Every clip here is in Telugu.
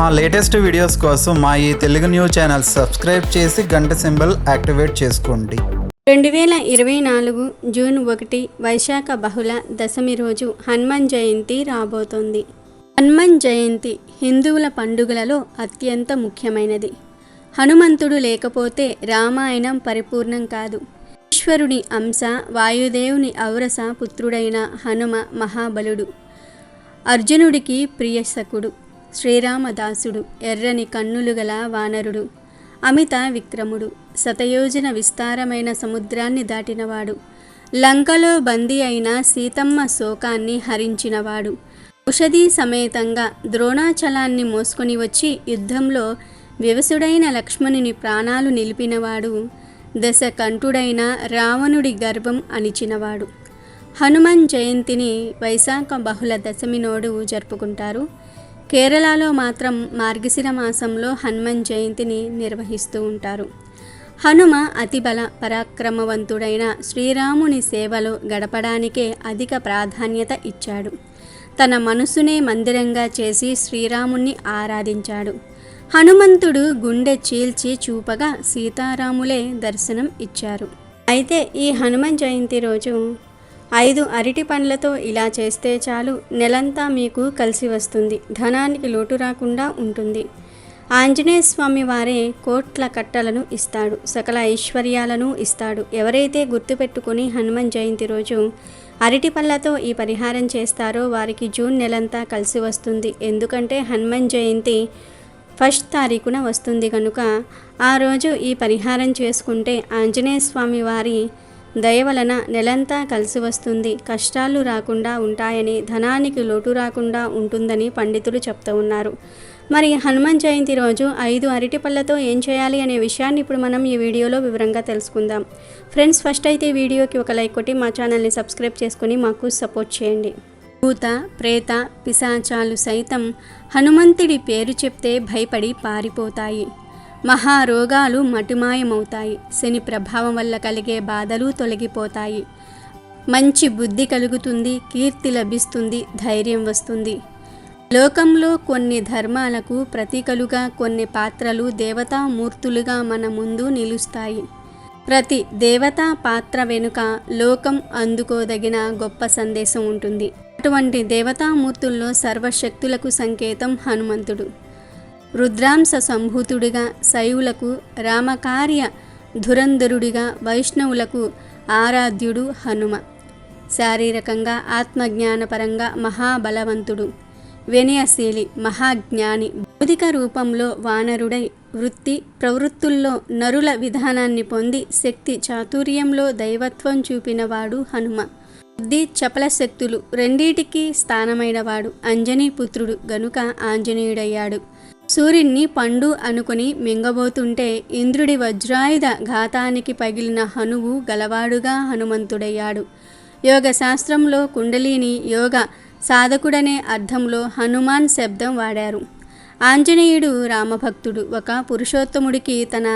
మా లేటెస్ట్ వీడియోస్ కోసం మా ఈ తెలుగు న్యూస్ ఛానల్ సబ్స్క్రైబ్ చేసి గంట సింబల్ యాక్టివేట్ చేసుకోండి. రెండు వేల ఇరవై నాలుగు జూన్ ఒకటి వైశాఖ బహుళ దశమి రోజు హనుమాన్ జయంతి రాబోతోంది. హనుమాన్ జయంతి హిందువుల పండుగలలో అత్యంత ముఖ్యమైనది. హనుమంతుడు లేకపోతే రామాయణం పరిపూర్ణం కాదు. ఈశ్వరుని అంశ వాయుదేవుని ఔరస పుత్రుడైన హనుమ మహాబలుడు. అర్జునుడికి ప్రియసకుడు శ్రీరామదాసుడు ఎర్రని కన్నులు గల వానరుడు అమిత విక్రముడు శతయోజన విస్తారమైన సముద్రాన్ని దాటినవాడు లంకలో బందీ అయిన సీతమ్మ శోకాన్ని హరించినవాడు. ఔషధీ సమేతంగా ద్రోణాచలాన్ని మోసుకొని వచ్చి యుద్ధంలో వ్యవసుడైన లక్ష్మణుని ప్రాణాలు నిలిపినవాడు దశకంఠుడైన రావణుడి గర్భం అణిచినవాడు. హనుమాన్ జయంతిని వైశాఖ బహుళ దశమి నోడు జరుపుకుంటారు. కేరళలో మాత్రం మార్గశిర మాసంలో హనుమాన్ జయంతిని నిర్వహిస్తూ ఉంటారు. హనుమ అతిబల పరాక్రమవంతుడైన శ్రీరాముని సేవలో గడపడానికే అధిక ప్రాధాన్యత ఇచ్చాడు. తన మనసునే మందిరంగా చేసి శ్రీరాముణ్ణి ఆరాధించాడు. హనుమంతుడు గుండె చీల్చి చూపగా సీతారాములే దర్శనం ఇచ్చారు. అయితే ఈ హనుమాన్ జయంతి రోజు ఐదు అరటి పండ్లతో ఇలా చేస్తే చాలు. నెలంతా మీకు కలిసి వస్తుంది. ధనానికి లోటు రాకుండా ఉంటుంది. ఆంజనేయ స్వామి వారే కోట్ల కట్టలను ఇస్తాడు. సకల ఐశ్వర్యాలను ఇస్తాడు. ఎవరైతే గుర్తుపెట్టుకుని హనుమాన్ జయంతి రోజు అరటి పళ్ళతో ఈ పరిహారం చేస్తారో వారికి జూన్ నెలంతా కలిసి వస్తుంది. ఎందుకంటే హనుమాన్ జయంతి ఫస్ట్ తారీఖున వస్తుంది కనుక ఆ రోజు ఈ పరిహారం చేసుకుంటే ఆంజనేయ స్వామి వారి దయ వలన నెలంతా కలిసి వస్తుంది. కష్టాలు రాకుండా ఉంటాయని ధనానికి లోటు రాకుండా ఉంటుందని పండితులు చెప్తూ ఉన్నారు. మరి హనుమాన్ జయంతి రోజు ఐదు అరటి పళ్ళతో ఏం చేయాలి అనే విషయాన్ని ఇప్పుడు మనం ఈ వీడియోలో వివరంగా తెలుసుకుందాం. ఫ్రెండ్స్ ఫస్ట్ అయితే ఈ వీడియోకి ఒక లైక్ కొట్టి మా ఛానల్ని సబ్స్క్రైబ్ చేసుకుని మాకు సపోర్ట్ చేయండి. భూత ప్రేత పిశాచాలు సైతం హనుమంతుడి పేరు చెప్తే భయపడి పారిపోతాయి. మహారోగాలు మటుమాయమవుతాయి. శని ప్రభావం వల్ల కలిగే బాధలు తొలగిపోతాయి. మంచి బుద్ధి కలుగుతుంది కీర్తి లభిస్తుంది ధైర్యం వస్తుంది. లోకంలో కొన్ని ధర్మాలకు ప్రతీకలుగా కొన్ని పాత్రలు దేవతామూర్తులుగా మన ముందు నిలుస్తాయి. ప్రతి దేవతా పాత్ర వెనుక లోకం అందుకోదగిన గొప్ప సందేశం ఉంటుంది. అటువంటి దేవతామూర్తుల్లో సర్వశక్తులకు సంకేతం హనుమంతుడు. రుద్రాంశ సంభూతుడిగా శైవులకు రామకార్య ధురంధరుడిగా వైష్ణవులకు ఆరాధ్యుడు హనుమ. శారీరకంగా ఆత్మజ్ఞానపరంగా మహాబలవంతుడు. వినయశీలి మహాజ్ఞాని. భౌతిక రూపంలో వానరుడై వృత్తి ప్రవృత్తుల్లో నరుల విధానాన్ని పొంది శక్తి చాతుర్యంలో దైవత్వం చూపినవాడు హనుమ. బుద్ధి చపల శక్తులు రెండిటికీ స్థానమైనవాడు అంజనీ పుత్రుడు గనుక ఆంజనేయుడయ్యాడు. సూర్యుణ్ణి పండు అనుకుని మింగబోతుంటే ఇంద్రుడి వజ్రాయుధ ఘాతానికి పగిలిన హనువు గలవాడుగా హనుమంతుడయ్యాడు. యోగ శాస్త్రంలో కుండలిని యోగ సాధకుడనే అర్థంలో హనుమాన్ శబ్దం వాడారు. ఆంజనేయుడు రామభక్తుడు ఒక పురుషోత్తముడికి తన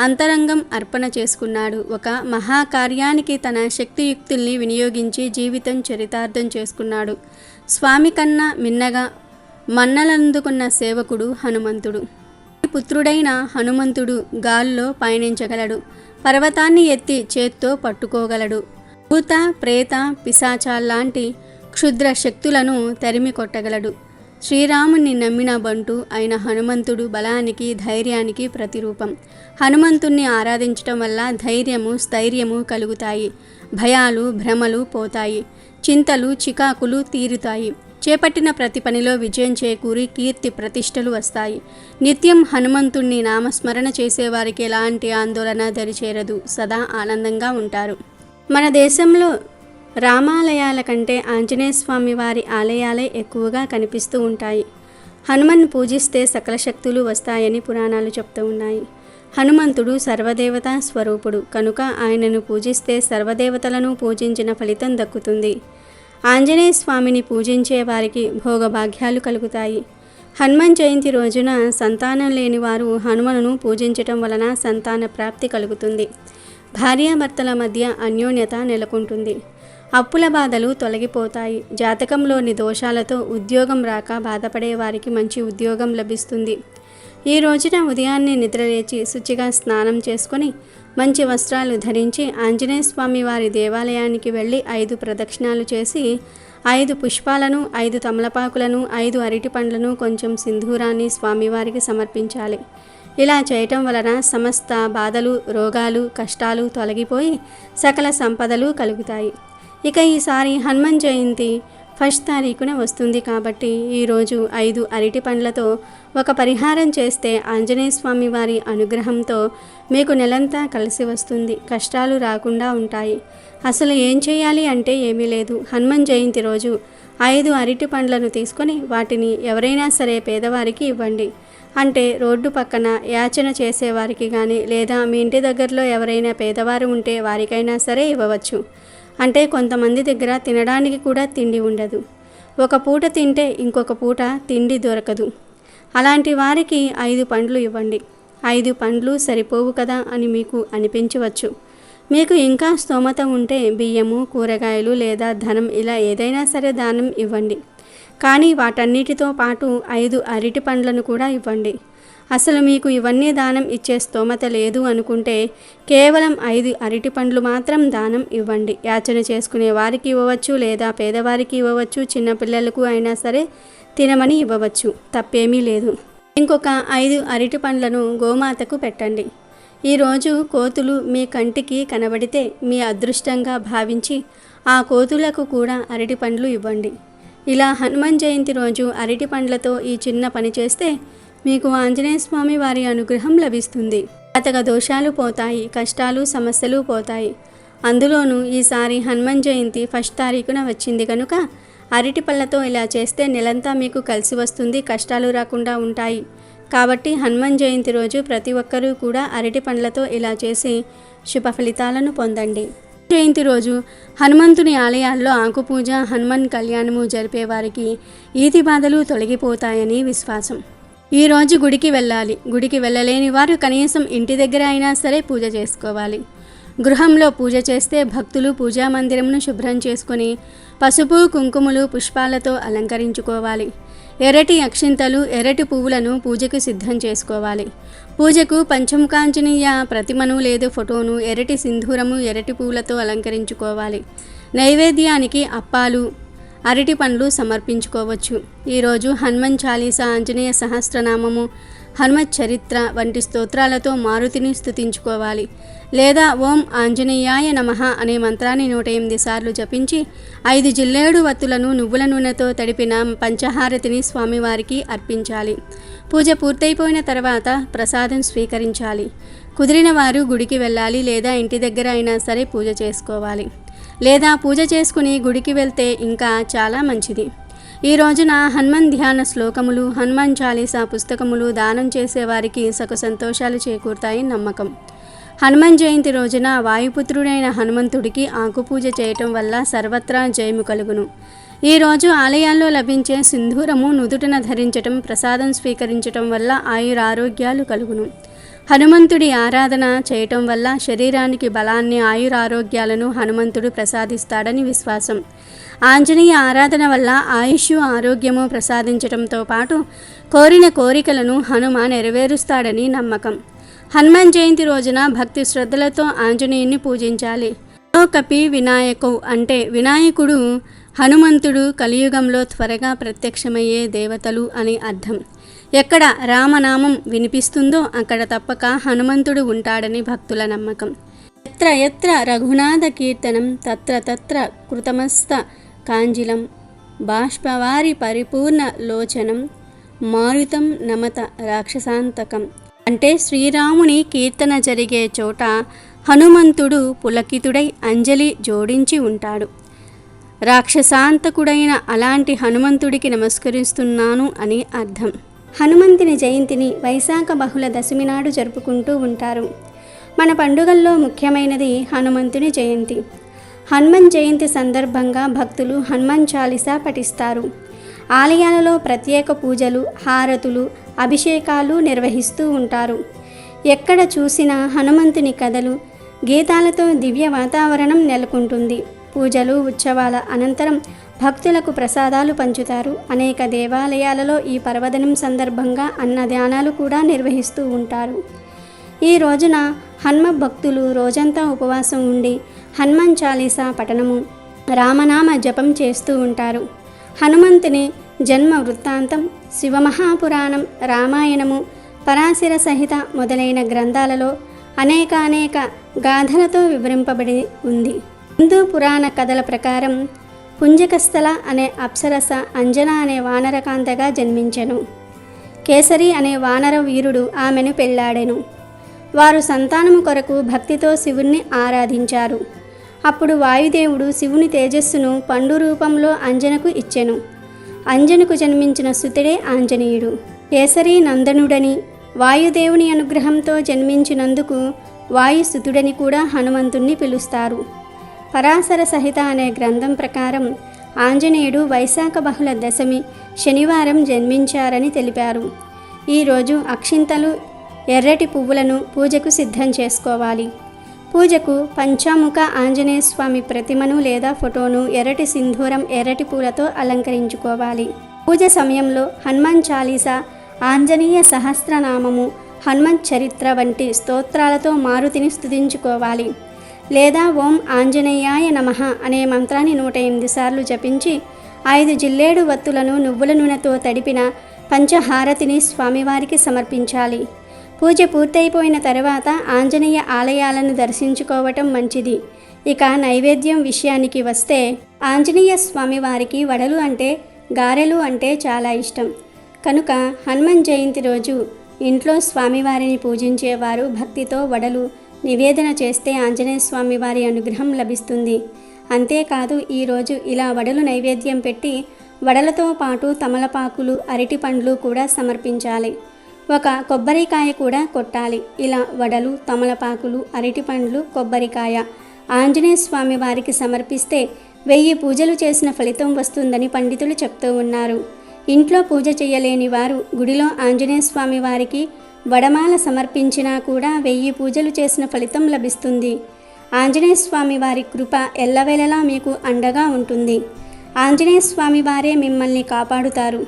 అంతరంగం అర్పణ చేసుకున్నాడు. ఒక మహాకార్యానికి తన శక్తియుక్తుల్ని వినియోగించి జీవితం చరితార్థం చేసుకున్నాడు. స్వామి కన్నా మిన్నగా మన్నలందుకున్న సేవకుడు హనుమంతుడు. పుత్రుడైన హనుమంతుడు గాల్లో పయనించగలడు. పర్వతాన్ని ఎత్తి చేత్తో పట్టుకోగలడు. భూత ప్రేత పిశాచాల్లాంటి క్షుద్ర శక్తులను తరిమి కొట్టగలడు శ్రీరాముణ్ణి నమ్మిన బంటు అయిన హనుమంతుడు బలానికి ధైర్యానికి ప్రతిరూపం. హనుమంతుణ్ణి ఆరాధించటం వల్ల ధైర్యము స్థైర్యము కలుగుతాయి. భయాలు భ్రమలు పోతాయి. చింతలు చికాకులు తీరుతాయి. చేపట్టిన ప్రతి పనిలో విజయం చేకూరి కీర్తి ప్రతిష్టలు వస్తాయి. నిత్యం హనుమంతుణ్ణి నామస్మరణ చేసేవారికి ఎలాంటి ఆందోళన దరిచేరదు. సదా ఆనందంగా ఉంటారు. మన దేశంలో రామాలయాల కంటే ఆంజనేయ స్వామి వారి ఆలయాలే ఎక్కువగా కనిపిస్తూ ఉంటాయి. హనుమన్ పూజిస్తే సకల శక్తులు వస్తాయని పురాణాలు చెప్తూ ఉన్నాయి. హనుమంతుడు సర్వదేవతా స్వరూపుడు. కనుక ఆయనను పూజిస్తే సర్వదేవతలను పూజించిన ఫలితం దక్కుతుంది. ఆంజనేయ స్వామిని పూజించే వారికి భోగభాగ్యాలు కలుగుతాయి. హనుమాన్ జయంతి రోజున సంతానం లేని వారు హనుమను పూజించటం వలన సంతాన ప్రాప్తి కలుగుతుంది. భార్యాభర్తల మధ్య అన్యోన్యత నెలకొంటుంది. అప్పుల బాధలు తొలగిపోతాయి. జాతకంలోని దోషాలతో ఉద్యోగం రాక బాధపడే వారికి మంచి ఉద్యోగం లభిస్తుంది. ఈ రోజున ఉదయాన్నే నిద్రలేచి శుచిగా స్నానం చేసుకొని మంచి వస్త్రాలు ధరించి ఆంజనేయ స్వామి వారి దేవాలయానికి వెళ్ళి ఐదు ప్రదక్షిణాలు చేసి ఐదు పుష్పాలను ఐదు తమలపాకులను ఐదు అరటి పండ్లను కొంచెం సింధూరాన్ని స్వామివారికి సమర్పించాలి. ఇలా చేయటం వలన సమస్త బాధలు రోగాలు కష్టాలు తొలగిపోయి సకల సంపదలు కలుగుతాయి. ఇక ఈసారి హనుమాన్ జయంతి ఫస్ట్ తారీఖున వస్తుంది కాబట్టి ఈరోజు ఐదు అరటి పండ్లతో ఒక పరిహారం చేస్తే ఆంజనేయ స్వామి వారి అనుగ్రహంతో మీకు నెలంతా కలిసి వస్తుంది. కష్టాలు రాకుండా ఉంటాయి. అసలు ఏం చేయాలి అంటే ఏమీ లేదు. హనుమాన్ జయంతి రోజు ఐదు అరటి పండ్లను తీసుకొని వాటిని ఎవరైనా సరే పేదవారికి ఇవ్వండి. అంటే రోడ్డు పక్కన యాచన చేసేవారికి కానీ లేదా మీ ఇంటి దగ్గరలో ఎవరైనా పేదవారు ఉంటే వారికైనా సరే ఇవ్వవచ్చు. అంటే కొంతమంది దగ్గర తినడానికి కూడా తిండి ఉండదు. ఒక పూట తింటే ఇంకొక పూట తిండి దొరకదు. అలాంటి వారికి ఐదు పండ్లు ఇవ్వండి. ఐదు పండ్లు సరిపోవు కదా అని మీకు అనిపించవచ్చు. మీకు ఇంకా స్తోమత ఉంటే బియ్యము కూరగాయలు లేదా ధనం ఇలా ఏదైనా సరే దానం ఇవ్వండి. కానీ వాటన్నిటితో పాటు ఐదు అరటి పండ్లను కూడా ఇవ్వండి. అసలు మీకు ఇవన్నీ దానం ఇచ్చే స్తోమత లేదు అనుకుంటే కేవలం ఐదు అరటి పండ్లు మాత్రం దానం ఇవ్వండి. యాచన చేసుకునే వారికి ఇవ్వవచ్చు లేదా పేదవారికి ఇవ్వవచ్చు చిన్నపిల్లలకు అయినా సరే తినమని ఇవ్వవచ్చు. తప్పేమీ లేదు. ఇంకొక ఐదు అరటి పండ్లను గోమాతకు పెట్టండి. ఈరోజు కోతులు మీ కంటికి కనబడితే మీ అదృష్టంగా భావించి ఆ కోతులకు కూడా అరటి పండ్లు ఇవ్వండి. ఇలా హనుమాన్ జయంతి రోజు అరటి పండ్లతో ఈ చిన్న పని చేస్తే మీకు ఆంజనేయ స్వామి వారి అనుగ్రహం లభిస్తుంది. అతగ దోషాలు పోతాయి కష్టాలు సమస్యలు పోతాయి. అందులోనూ ఈసారి హనుమాన్ జయంతి ఫస్ట్ తారీఖున వచ్చింది కనుక అరటి పళ్ళతో ఇలా చేస్తే నెలంతా మీకు కలిసి వస్తుంది కష్టాలు రాకుండా ఉంటాయి. కాబట్టి హనుమాన్ జయంతి రోజు ప్రతి ఒక్కరూ కూడా అరటి పండ్లతో ఇలా చేసి శుభ ఫలితాలను పొందండి. జయంతి రోజు హనుమంతుని ఆలయాల్లో ఆకుపూజ హనుమాన్ కళ్యాణము జరిపే వారికి ఈతి బాధలు తొలగిపోతాయని విశ్వాసం. ఈ రోజు గుడికి వెళ్ళాలి. గుడికి వెళ్ళలేని వారు కనీసం ఇంటి దగ్గర అయినా సరే పూజ చేసుకోవాలి. గృహంలో పూజ చేస్తే భక్తులు పూజా మందిరంను శుభ్రం చేసుకొని పసుపు కుంకుమలు పుష్పాలతో అలంకరించుకోవాలి. ఎర్రటి అక్షింతలు ఎర్రటి పువ్వులను పూజకు సిద్ధం చేసుకోవాలి. పూజకు పంచముఖాంజనీయ ప్రతిమను లేదు ఫోటోను ఎర్రటి సింధూరము ఎర్రటి పువ్వులతో అలంకరించుకోవాలి. నైవేద్యానికి అప్పాలు అరటి పండ్లు సమర్పించుకోవచ్చు. ఈరోజు హనుమన్ చాలీసా ఆంజనేయ సహస్రనామము హనుమత్ చరిత్ర వంటి స్తోత్రాలతో మారుతిని స్థుతించుకోవాలి. లేదా ఓం ఆంజనేయాయ నమః అనే మంత్రాన్ని నూట ఎనిమిది సార్లు జపించి ఐదు జిల్లేడు వత్తులను నువ్వుల నూనెతో తడిపిన పంచహారతిని స్వామివారికి అర్పించాలి. పూజ పూర్తయిపోయిన తర్వాత ప్రసాదం స్వీకరించాలి. కుదిరిన వారు గుడికి వెళ్ళాలి లేదా ఇంటి దగ్గర అయినా సరే పూజ చేసుకోవాలి. లేదా పూజ చేసుకుని గుడికి వెళ్తే ఇంకా చాలా మంచిది. ఈ రోజున హనుమాన్ ధ్యాన శ్లోకములు హనుమాన్ చాలీసా పుస్తకములు దానం చేసేవారికి సక సంతోషాలు చేకూరుతాయి నమ్మకం. హనుమాన్ జయంతి రోజున వాయుపుత్రుడైన హనుమంతుడికి ఆకుపూజ చేయటం వల్ల సర్వత్రా జయము కలుగును. ఈ రోజు ఆలయాల్లో లభించే సింధూరము నుదుటన ధరించటం ప్రసాదం స్వీకరించటం వల్ల ఆయురారోగ్యాలు కలుగును. హనుమంతుడి ఆరాధన చేయటం వల్ల శరీరానికి బలాన్ని ఆయురారోగ్యాలను హనుమంతుడు ప్రసాదిస్తాడని విశ్వాసం. ఆంజనేయ ఆరాధన వల్ల ఆయుష్ ఆరోగ్యము ప్రసాదించటంతో పాటు కోరిన కోరికలను హనుమ నెరవేరుస్తాడని నమ్మకం. హనుమాన్ జయంతి రోజున భక్తి శ్రద్ధలతో ఆంజనేయుని పూజించాలి. కపి వినాయకౌ అంటే వినాయకుడు హనుమంతుడు కలియుగంలో త్వరగా ప్రత్యక్షమయ్యే దేవతలు అని అర్థం. ఎక్కడ రామనామం వినిపిస్తుందో అక్కడ తప్పక హనుమంతుడు ఉంటాడని భక్తుల నమ్మకం. ఎత్ర ఎత్ర రఘునాథ కీర్తనం తత్ర తత్ర కృతమస్త కాంజిలం బాష్పవారి పరిపూర్ణ లోచనం మారుతం నమత రాక్షసాంతకం. అంటే శ్రీరాముని కీర్తన జరిగే చోట హనుమంతుడు పులకితుడై అంజలి జోడించి ఉంటాడు. రాక్షసాంతకుడైన అలాంటి హనుమంతుడికి నమస్కరిస్తున్నాను అని అర్థం. హనుమంతుని జయంతిని వైశాఖ బహుళ దశమి నాడు జరుపుకుంటూ ఉంటారు. మన పండుగల్లో ముఖ్యమైనది హనుమంతుని జయంతి. హనుమన్ జయంతి సందర్భంగా భక్తులు హనుమాన్ చాలీసా పఠిస్తారు. ఆలయాలలో ప్రత్యేక పూజలు హారతులు అభిషేకాలు నిర్వహిస్తూ ఉంటారు. ఎక్కడ చూసినా హనుమంతుని కథలు గీతాలతో దివ్య వాతావరణం నెలకొంటుంది. పూజలు ఉత్సవాల అనంతరం భక్తులకు ప్రసాదాలు పంచుతారు. అనేక దేవాలయాలలో ఈ పర్వదినం సందర్భంగా అన్నదానాలు కూడా నిర్వహిస్తూ ఉంటారు. ఈ రోజున హనుమ భక్తులు రోజంతా ఉపవాసం ఉండి హనుమాన్ చాలీసా పఠనము రామనామ జపం చేస్తూ ఉంటారు. హనుమంతుని జన్మ వృత్తాంతం శివమహాపురాణం రామాయణము పరాశర సహిత మొదలైన గ్రంథాలలో అనేక అనేక గాథలతో వివరింపబడి ఉంది. హిందూ పురాణ కథల ప్రకారం పుంజకస్థల అనే అప్సరస అంజన అనే వానరకాంతగా జన్మించెను. కేసరి అనే వానర వీరుడు ఆమెను పెళ్ళాడెను. వారు సంతానము కొరకు భక్తితో శివుణ్ణి ఆరాధించారు. అప్పుడు వాయుదేవుడు శివుని తేజస్సును పండు రూపంలో అంజనకు ఇచ్చెను. అంజనకు జన్మించిన సుతుడే ఆంజనేయుడు. కేసరి నందనుడని వాయుదేవుని అనుగ్రహంతో జన్మించినందుకు వాయుసుతుడని కూడా హనుమంతుణ్ణి పిలుస్తారు. పరాశర సహిత అనే గ్రంథం ప్రకారం ఆంజనేయుడు వైశాఖ బహుళ దశమి శనివారం జన్మించారని తెలిపారు. ఈరోజు అక్షింతలు ఎర్రటి పువ్వులను పూజకు సిద్ధం చేసుకోవాలి. పూజకు పంచాముఖ ఆంజనేయ స్వామి ప్రతిమను లేదా ఫోటోను ఎర్రటి సింధూరం ఎర్రటి పూలతో అలంకరించుకోవాలి. పూజ సమయంలో హనుమాన్ చాలీసా ఆంజనేయ సహస్రనామము హనుమన్ చరిత్ర వంటి స్తోత్రాలతో మారుతిని స్తుతించుకోవాలి లేదా ఓం ఆంజనేయాయ నమః అనే మంత్రాన్ని నూట ఎనిమిది సార్లు జపించి ఐదు జిల్లేడు వత్తులను నువ్వుల నూనెతో తడిపిన పంచహారతిని స్వామివారికి సమర్పించాలి. పూజ పూర్తయిపోయిన తర్వాత ఆంజనేయ ఆలయాలను దర్శించుకోవటం మంచిది. ఇక నైవేద్యం విషయానికి వస్తే ఆంజనేయ స్వామివారికి వడలు అంటే గారెలు అంటే చాలా ఇష్టం. కనుక హనుమాన్ జయంతి రోజు ఇంట్లో స్వామివారిని పూజించేవారు భక్తితో వడలు నివేదన చేస్తే ఆంజనేయ స్వామి వారి అనుగ్రహం లభిస్తుంది. అంతేకాదు ఈరోజు ఇలా వడలు నైవేద్యం పెట్టి వడలతో పాటు తమలపాకులు అరటి పండ్లు కూడా సమర్పించాలి. ఒక కొబ్బరికాయ కూడా కొట్టాలి. ఇలా వడలు తమలపాకులు అరటి పండ్లు కొబ్బరికాయ ఆంజనేయ స్వామి వారికి సమర్పిస్తే వెయ్యి పూజలు చేసిన ఫలితం వస్తుందని పండితులు చెప్తూ ఉన్నారు. ఇంట్లో పూజ చేయలేని వారు గుడిలో ఆంజనేయ స్వామి వారికి వడమాల సమర్పించినా కూడా వెయ్యి పూజలు చేసిన ఫలితం లభిస్తుంది. ఆంజనేయ స్వామి వారి కృప ఎల్లవేళలా మీకు అండగా ఉంటుంది. ఆంజనేయ స్వామి వారే మిమ్మల్ని కాపాడుతారు.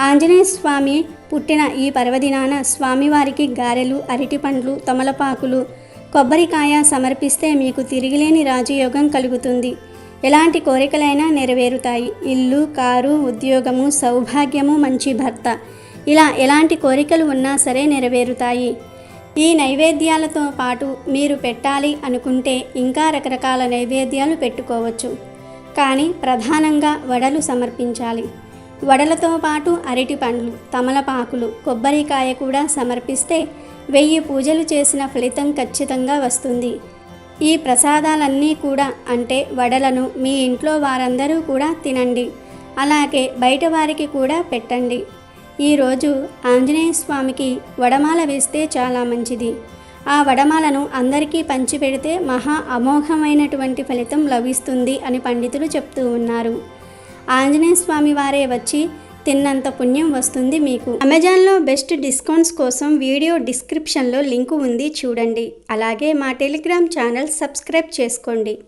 ఆంజనేయ స్వామి పుట్టిన ఈ పర్వదినాన స్వామివారికి గారెలు అరటిపండ్లు తమలపాకులు కొబ్బరికాయ సమర్పిస్తే మీకు తిరిగిలేని రాజయోగం కలుగుతుంది. ఎలాంటి కోరికలైనా నెరవేరుతాయి. ఇల్లు కారు ఉద్యోగము సౌభాగ్యము మంచి భర్త. ఇలా ఎలాంటి కోరికలు ఉన్నా సరే నెరవేరుతాయి. ఈ నైవేద్యాలతో పాటు మీరు పెట్టాలి అనుకుంటే ఇంకా రకరకాల నైవేద్యాలు పెట్టుకోవచ్చు. కానీ ప్రధానంగా వడలు సమర్పించాలి. వడలతో పాటు అరటి పండ్లు తమలపాకులు కొబ్బరికాయ కూడా సమర్పిస్తే వెయ్యి పూజలు చేసిన ఫలితం ఖచ్చితంగా వస్తుంది. ఈ ప్రసాదాలన్నీ కూడా అంటే వడలను మీ ఇంట్లో వారందరూ కూడా తినండి. అలాగే బయట వారికి కూడా పెట్టండి. ఈరోజు ఆంజనేయ స్వామికి వడమాల వేస్తే చాలా మంచిది. ఆ వడమాలను అందరికీ పంచిపెడితే మహా అమోఘమైనటువంటి ఫలితం లభిస్తుంది అని పండితులు చెప్తూ ఉన్నారు. ఆంజనేయ స్వామి వారే వచ్చి తిన్నంత పుణ్యం వస్తుంది మీకు. అమెజాన్లో బెస్ట్ డిస్కౌంట్స్ కోసం వీడియో డిస్క్రిప్షన్లో లింకు ఉంది చూడండి. అలాగే మా టెలిగ్రామ్ ఛానల్ సబ్స్క్రైబ్ చేసుకోండి.